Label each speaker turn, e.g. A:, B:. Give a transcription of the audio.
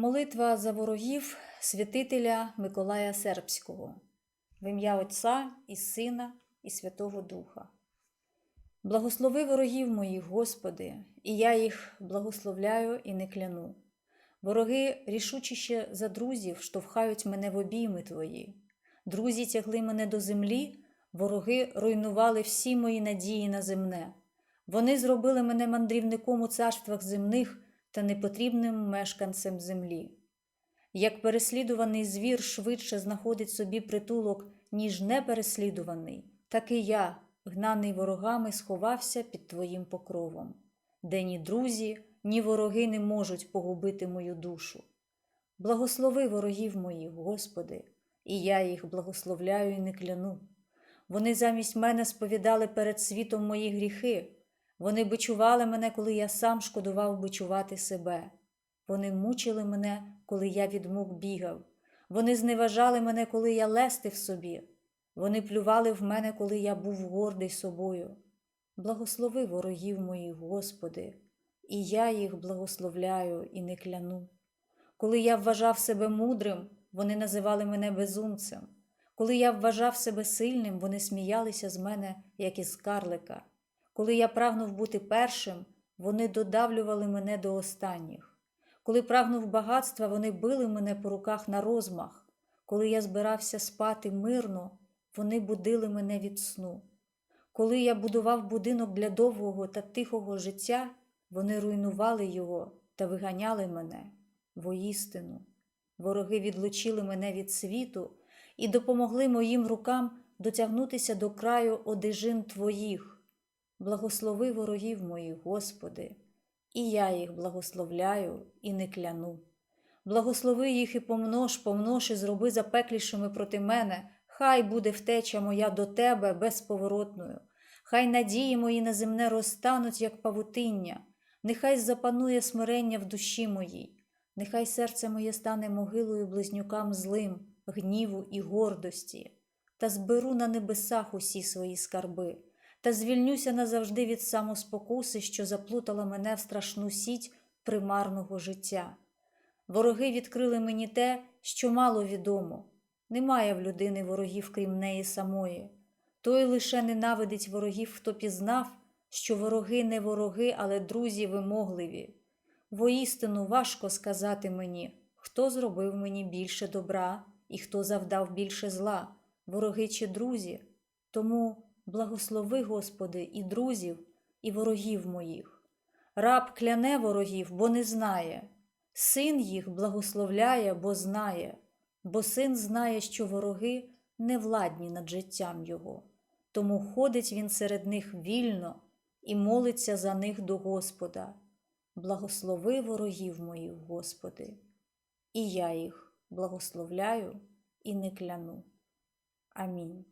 A: Молитва за ворогів святителя Миколая Сербського в ім'я Отця і Сина і Святого Духа. Благослови ворогів моїх, Господи, і я їх благословляю і не кляну. Вороги рішучіше за друзів штовхають мене в обійми твої. Друзі тягли мене до землі, вороги руйнували всі мої надії на земне. Вони зробили мене мандрівником у царствах земних та непотрібним мешканцем землі. Як переслідуваний звір швидше знаходить собі притулок, ніж непереслідуваний, так і я, гнаний ворогами, сховався під Твоїм покровом, де ні друзі, ні вороги не можуть погубити мою душу. Благослови ворогів моїх, Господи, і я їх благословляю і не кляну. Вони замість мене сповідали перед світом мої гріхи. Вони бичували мене, коли я сам шкодував бичувати себе. Вони мучили мене, коли я від мук бігав. Вони зневажали мене, коли я лестив собі. Вони плювали в мене, коли я був гордий собою. Благослови ворогів моїх, Господи, і я їх благословляю і не кляну. Коли я вважав себе мудрим, вони називали мене безумцем. Коли я вважав себе сильним, вони сміялися з мене, як із карлика. Коли я прагнув бути першим, вони додавлювали мене до останніх. Коли прагнув багатства, вони били мене по руках на розмах. Коли я збирався спати мирно, вони будили мене від сну. Коли я будував будинок для довгого та тихого життя, вони руйнували його та виганяли мене воістину. Вороги відлучили мене від світу і допомогли моїм рукам дотягнутися до краю одежин Твоїх. Благослови ворогів моїх, Господи, і я їх благословляю і не кляну. Благослови їх і помнож, помнож і зроби запеклішими проти мене, хай буде втеча моя до Тебе безповоротною, хай надії мої на земне розтануть, як павутиння, нехай запанує смирення в душі моїй, нехай серце моє стане могилою близнюкам злим, гніву і гордості, та зберу на небесах усі свої скарби та звільнюся назавжди від самоспокуси, що заплутала мене в страшну сіть примарного життя. Вороги відкрили мені те, що мало відомо. Немає в людини ворогів, крім неї самої. Той лише ненавидить ворогів, хто пізнав, що вороги не вороги, але друзі вимогливі. Воістину важко сказати мені, хто зробив мені більше добра і хто завдав більше зла, вороги чи друзі. Тому Благослови, Господи, і друзів, і ворогів моїх. Раб кляне ворогів, бо не знає. Син їх благословляє, бо знає, бо син знає, що вороги не владні над життям його. Тому ходить він серед них вільно і молиться за них до Господа. Благослови ворогів моїх, Господи, і я їх благословляю і не кляну. Амінь.